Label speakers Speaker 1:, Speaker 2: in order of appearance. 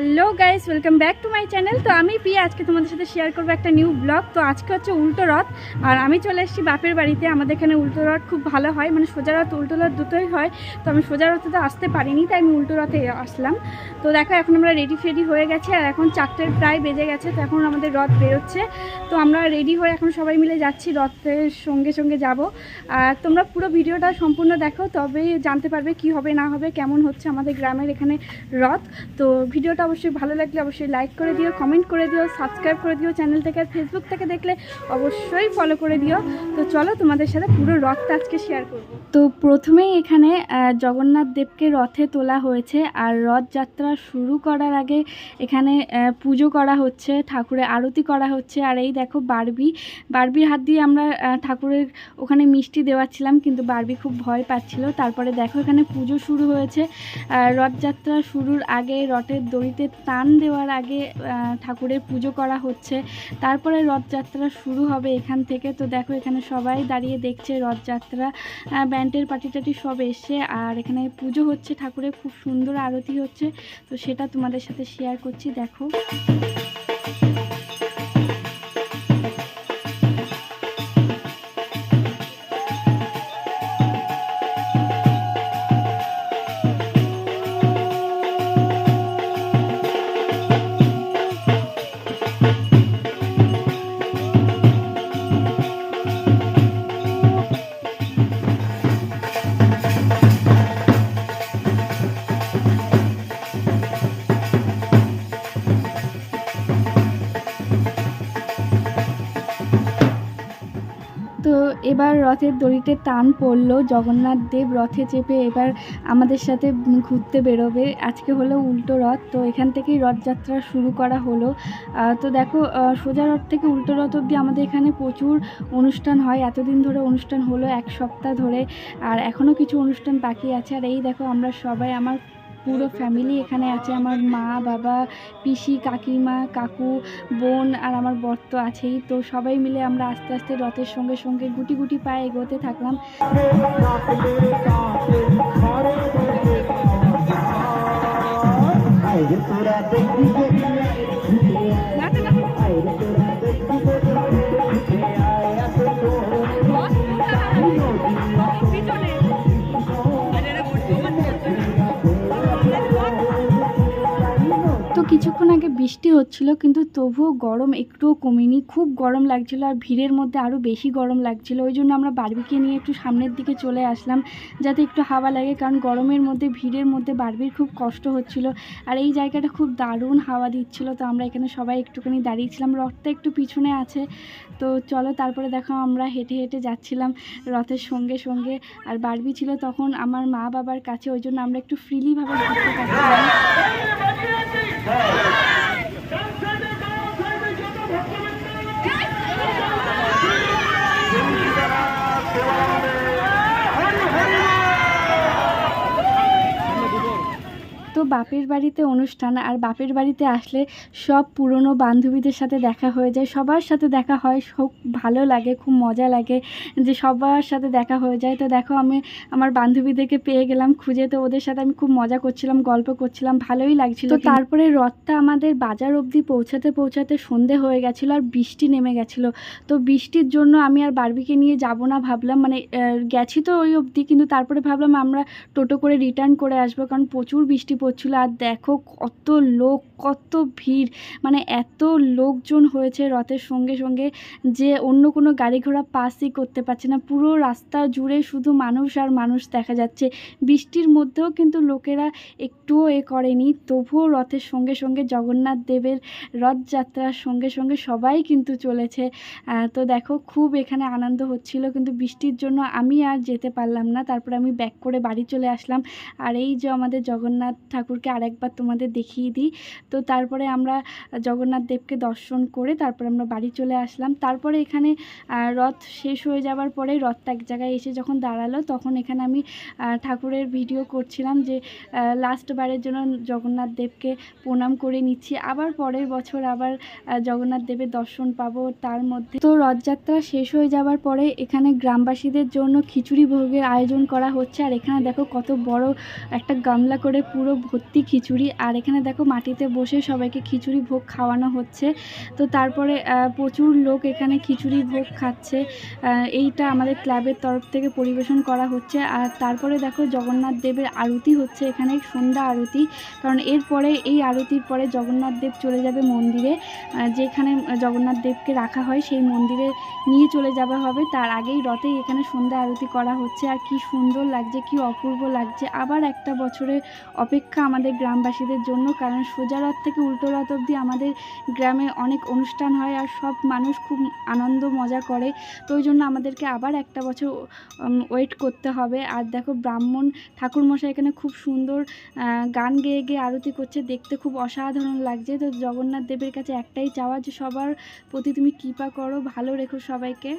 Speaker 1: Welcome back to my channel. তো আমি পিয়া আজকে তোমাদের সাথে শেয়ার করব একটা নিউ ব্লগ। তো আজকে হচ্ছে উল্টো রথ, আর আমি চলে এসেছি বাপের বাড়িতে। আমাদের এখানে উল্টো রথ খুব ভালো হয় মানে সোজা রথ, উল্টো রথ দুটোই হয়। তো আমি সোজা রথে তো আসতে পারিনি, তাই আমি উল্টো রথে আসলাম। তো দেখো, এখন আমরা রেডি ফেডি হয়ে গেছে, আর এখন চারটের প্রায় বেজে গেছে, তো এখন আমাদের রথ বেরোচ্ছে। তো আমরা রেডি হয়ে এখন সবাই মিলে যাচ্ছি রথের সঙ্গে সঙ্গে যাব। আর তোমরা পুরো ভিডিওটা সম্পূর্ণ দেখো, তবেই জানতে পারবে কি হবে, না হবে, কেমন হচ্ছে আমাদের গ্রামের এখানে রথ। তো ভিডিওটা অবশ্যই ভালো লাগলে অবশ্যই লাইক করে দিও কমেন্ট করে দিও সাবস্ক্রাইব করে দিও চ্যানেল থেকে আর ফেসবুক থেকে দেখলে অবশ্যই ফলো করে দিও। তো চলো তোমাদের সাথে পুরো রথটা আজকে শেয়ার করব। তো প্রথমেই এখানে জগন্নাথ দেবকে রথে তোলা হয়েছে আর রথযাত্রা শুরু করার আগে এখানে পুজো করা হচ্ছে, ঠাকুরের আরতি করা হচ্ছে। আর এই দেখো বারবি, বারবির হাত দিয়ে আমরা ঠাকুরের ওখানে মিষ্টি দেওয়াচ্ছিলাম কিন্তু বারবি খুব ভয় পাচ্ছিল। তারপরে দেখো এখানে পুজো শুরু হয়েছে। রথযাত্রা শুরুর আগে রথের দড়িতে টান দেওয়ার আগে ঠাকুরের পুজো করা হচ্ছে। তারপরে রথযাত্রা শুরু হবে এখান থেকে। তো দেখো এখানে সবাই দাঁড়িয়ে দেখছে রথযাত্রা। ব্যান্ডের পার্টি টাটি সব এসে আর এখানে পুজো হচ্ছে ঠাকুরের। খুব সুন্দর আরতি হচ্ছে। তো সেটা তোমাদের সাথে শেয়ার করছি, দেখো। এবার রথের দড়িতে টান পড়ল। জগন্নাথ দেব রথে চেপে এবার আমাদের সাথে ঘুরতে বেরোবে। আজকে হলো উল্টো রথ, তো এখান থেকেই রথযাত্রা শুরু করা হলো। তো দেখো সোজা রথ থেকে উল্টো রথ অবধি আমাদের এখানে প্রচুর অনুষ্ঠান হয়। এতদিন ধরে অনুষ্ঠান হলো, এক সপ্তাহ ধরে, আর এখনও কিছু অনুষ্ঠান বাকি আছে। আর এই দেখো, আমরা সবাই, আমার পুরো ফ্যামিলি এখানে আছে। আমার মা, বাবা, পিসি, কাকিমা, কাকু, বোন আর আমার বর তো আছেই। তো সবাই মিলে আমরা আস্তে আস্তে রথের সঙ্গে সঙ্গে গুটি গুটি পায়ে এগোতে থাকলাম। কিছুক্ষণ আগে বৃষ্টি হচ্ছিল, কিন্তু তবুও গরম একটুও কমেনি। খুব গরম লাগছিল আর ভিড়ের মধ্যে আরও বেশি গরম লাগছিল। ওই জন্য আমরা বারবিকে নিয়ে একটু সামনের দিকে চলে আসলাম, যাতে একটু হাওয়া লাগে, কারণ গরমের মধ্যে, ভিড়ের মধ্যে বারবির খুব কষ্ট হচ্ছিল। আর এই জায়গাটা খুব দারুণ হাওয়া দিচ্ছিল, তো আমরা এখানে সবাই একটুখানি দাঁড়িয়েছিলাম। রথটা একটু পিছনে আছে, তো চলো তারপরে দেখো আমরা হেঁটে হেঁটে যাচ্ছিলাম রথের সঙ্গে সঙ্গে। আর বারবি ছিল তখন আমার মা বাবার কাছে, ওই জন্য আমরা একটু ফ্রিলিভাবে ঘুরতে পারছিলাম বাপের বাড়িতে অনুষ্ঠান আর বাপের বাড়িতে আসলে সব পুরনো বান্ধবীদের সাথে দেখা হয়ে যায়। সবার সাথে দেখা হয় খুব ভালো লাগে খুব মজা লাগে যে সবার সাথে দেখা হয়ে যায়। তো দেখো আমি আমার বান্ধবীদেরকে পেয়ে গেলাম খুঁজে তো ওদের সাথে আমি খুব মজা করছিলাম গল্প করছিলাম ভালোই লাগছিল। তো তারপরে রথটা আমাদের বাজার অবধি পৌঁছাতে পৌঁছাতে সন্ধে হয়ে গেছিল আর বৃষ্টি নেমে গেছিল। তো বৃষ্টির জন্য আমি আর বারবিকে নিয়ে যাব না ভাবলাম মানে গেছি তো ওই অবধি কিন্তু তারপরে ভাবলাম আমরা টোটো করে রিটার্ন করে আসব কারণ প্রচুর বৃষ্টি পড়ছিল আর দেখো কত লোক, কত ভিড়। মানে এত লোকজন হয়েছে রথের সঙ্গে সঙ্গে যে অন্য কোনো গাড়ি ঘোড়া পাসই করতে পারছে না। পুরো রাস্তা জুড়ে শুধু মানুষ আর মানুষ দেখা যাচ্ছে। বৃষ্টির মধ্যেও কিন্তু লোকেরা একটুও এ করেনি। তবুও রথের সঙ্গে সঙ্গে জগন্নাথ দেবের রথযাত্রার সঙ্গে সঙ্গে সবাই কিন্তু চলেছে। তো দেখো খুব এখানে আনন্দ হচ্ছিল। কিন্তু বৃষ্টির জন্য আমি আর যেতে পারলাম না। তারপরে আমি ব্যাক করে বাড়ি চলে আসলাম। আর এই যে আমাদের জগন্নাথ ঠাকুরকে আরেকবার তোমাদের দেখিয়ে দিই। তো তারপরে আমরা জগন্নাথ দেবকে দর্শন করে তারপরে আমরা বাড়ি চলে আসলাম। তারপরে এখানে রথ শেষ হয়ে যাওয়ার পরে রথটা এক জায়গায় এসে যখন দাঁড়াল, তখন এখানে আমি ঠাকুরের ভিডিও করছিলাম যে লাস্ট বারের জন্য জগন্নাথ দেবকে প্রণাম করে নিচ্ছি। আবার পরের বছর আবার জগন্নাথ দেবের দর্শন পাবো তার মধ্যে। তো রথযাত্রা শেষ হয়ে যাওয়ার পরে এখানে গ্রামবাসীদের জন্য খিচুড়ি ভোগের আয়োজন করা হচ্ছে। আর এখানে দেখো কত বড় একটা গামলা করে পুরো ভর্তি খিচুড়ি। আর এখানে দেখো মাটিতে বসে সবাইকে খিচুড়ি ভোগ খাওয়ানো হচ্ছে। তো তারপরে প্রচুর লোক এখানে খিচুড়ি ভোগ খাচ্ছে। এইটা আমাদের ক্লাবের তরফ থেকে পরিবেশন করা হচ্ছে। আর তারপরে দেখো জগন্নাথ দেবের আরতি হচ্ছে এখানে, সন্ধ্যা আরতি। কারণ এরপরে, এই আরতির পরে জগন্নাথ দেব চলে যাবে মন্দিরে। যেখানে জগন্নাথ দেবকে রাখা হয় সেই মন্দিরে নিয়ে চলে যাওয়া হবে। তার আগেই রথেই এখানে সন্ধ্যা আরতি করা হচ্ছে। আর কি সুন্দর লাগছে, কি অপূর্ব লাগছে। আবার একটা বছরের অপেক্ষা আমাদের গ্রামবাসীদের জন্য, কারণ সোজা রথ থেকে উল্টো রথ অবধি আমাদের গ্রামে অনেক অনুষ্ঠান হয় আর সব মানুষ খুব আনন্দ, মজা করে। তো ওই জন্য আমাদেরকে আবার একটা বছর ওয়েট করতে হবে। আর দেখো ব্রাহ্মণ ঠাকুরমশাই এখানে খুব সুন্দর গান গেয়ে গেয়ে আরতি করছে, দেখতে খুব অসাধারণ লাগছে। তো জগন্নাথ দেবের কাছে একটাই চাওয়া যে সবার প্রতি তুমি কৃপা করো, ভালো রেখো সবাইকে।